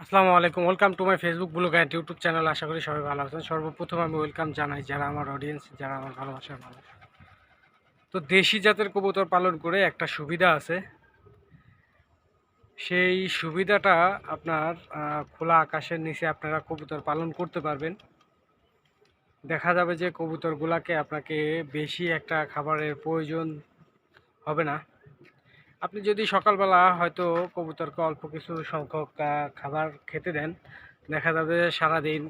আসসালামু আলাইকুম। Welcome to my Facebook blog and YouTube channel আশা করি সবাই ভালো আছেন। সর্বপ্রথম আমি ওয়েলকাম জানাই যারা আমার অডিয়েন্স যারা আমার ভালোবাসার মানুষ। তো দেশি জাতের কবুতর পালন করে একটা সুবিধা আছে। সেই সুবিধাটা আপনার খোলা আকাশের নিচে আপনারা কবুতর পালন করতে পারবেন। দেখা যাবে যে কবুতরগুলাকে আপনাকে বেশি একটা খাবারের প্রয়োজন হবে না। আপনি যদি সকালবেলা হয়তো কবুতরকে অল্প কিছু সংখ্যক খাবার খেতে দেন, দেখা যাবে সারাদিন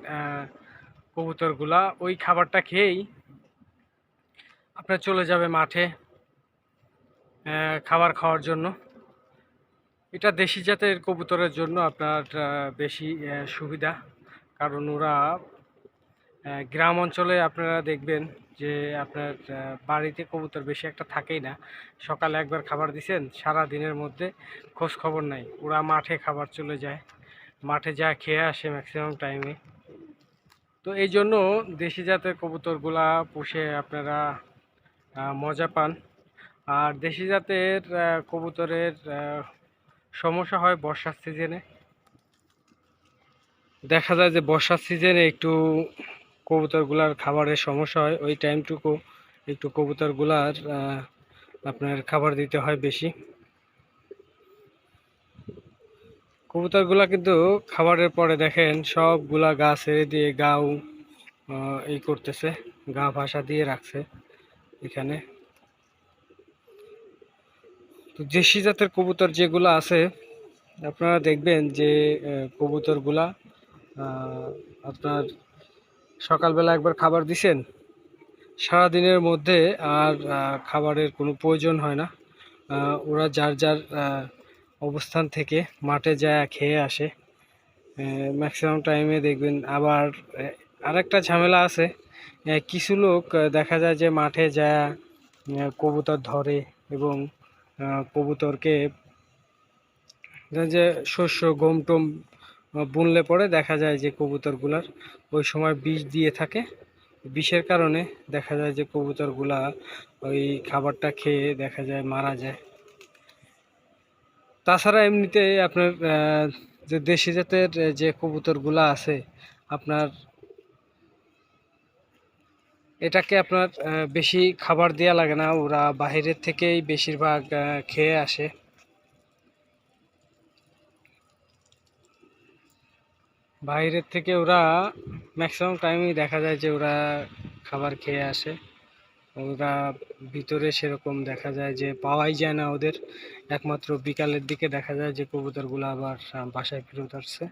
কবুতরগুলা ওই খাবারটা খেয়েই আপনার চলে যাবে মাঠে খাবার খাওয়ার জন্য। এটা দেশি জাতের কবুতরের জন্য আপনার বেশি সুবিধা, কারণ ওরা গ্রাম অঞ্চলে আপনারা দেখবেন যে আপনার বাড়িতে কবুতর বেশি একটা থাকেই না। সকালে একবার খাবার দিছেন, সারা দিনের মধ্যে খোঁজ খবর নাই। ওরা মাঠে খাবার চলে যায়। মাঠে যা খেয়ে আসে ম্যাক্সিমাম টাইমে তো এই জন্য দেশি জাতের কবুতরগুলা পুষে আপনারা মজা পান। আর দেশি জাতের কবুতরের সমস্যা হয় বর্ষার সিজনে দেখা যায় যে বর্ষার সিজনে একটু কবুতরগুলার খাবারের সমস্যা হয়, ওই টাইমটুকু একটু কবুতরগুলার আপনার খাবার দিতে হয় বেশি। কবুতরগুলা কিন্তু খাবারের পরে দেখেন সবগুলা গা ছেড়ে দিয়ে গাও এই করতেছে, গা ভাসা দিয়ে রাখছে এখানে। তো দেশি জাতের কবুতর যেগুলো আছে, আপনারা দেখবেন যে কবুতরগুলা আপনার সকালবেলা একবার খাবার দিছেন? সারাদিনের মধ্যে আর খাবারের কোনো প্রয়োজন হয় না। ওরা যার যার অবস্থান থেকে মাঠে যায়, খেয়ে আসে। ম্যাক্সিমাম টাইমে দেখবেন আবার আরেকটা ঝামেলা আছে। কিছু লোক দেখা যায় যে মাঠে যায় কবুতর ধরে এবং কবুতরকে, যে শস্য গম টম বুনলে পরে দেখা যায় যে কবুতরগুলার ওই সময় বিষ দিয়ে থাকে। বিষের কারণে দেখা যায় যে কবুতরগুলা ওই খাবারটা খেয়ে দেখা যায় মারা যায়। তাছাড়া এমনিতে আপনার যে দেশি জাতের যে কবুতরগুলা আছে, আপনার এটাকে আপনার বেশি খাবার দেওয়া লাগে না। ওরা বাহিরের থেকেই বেশিরভাগ খেয়ে আসে। বাইরের থেকে ওরা ম্যাক্সিমাম টাইমই দেখা যায় যে ওরা খাবার খেয়ে আসে। ওরা ভিতরে সেরকম দেখা যায় যে পাওয়াই যায় না ওদের। একমাত্র বিকালের দিকে দেখা যায় যে কবুতরগুলো আবার বাসায় ফেরত আসছে।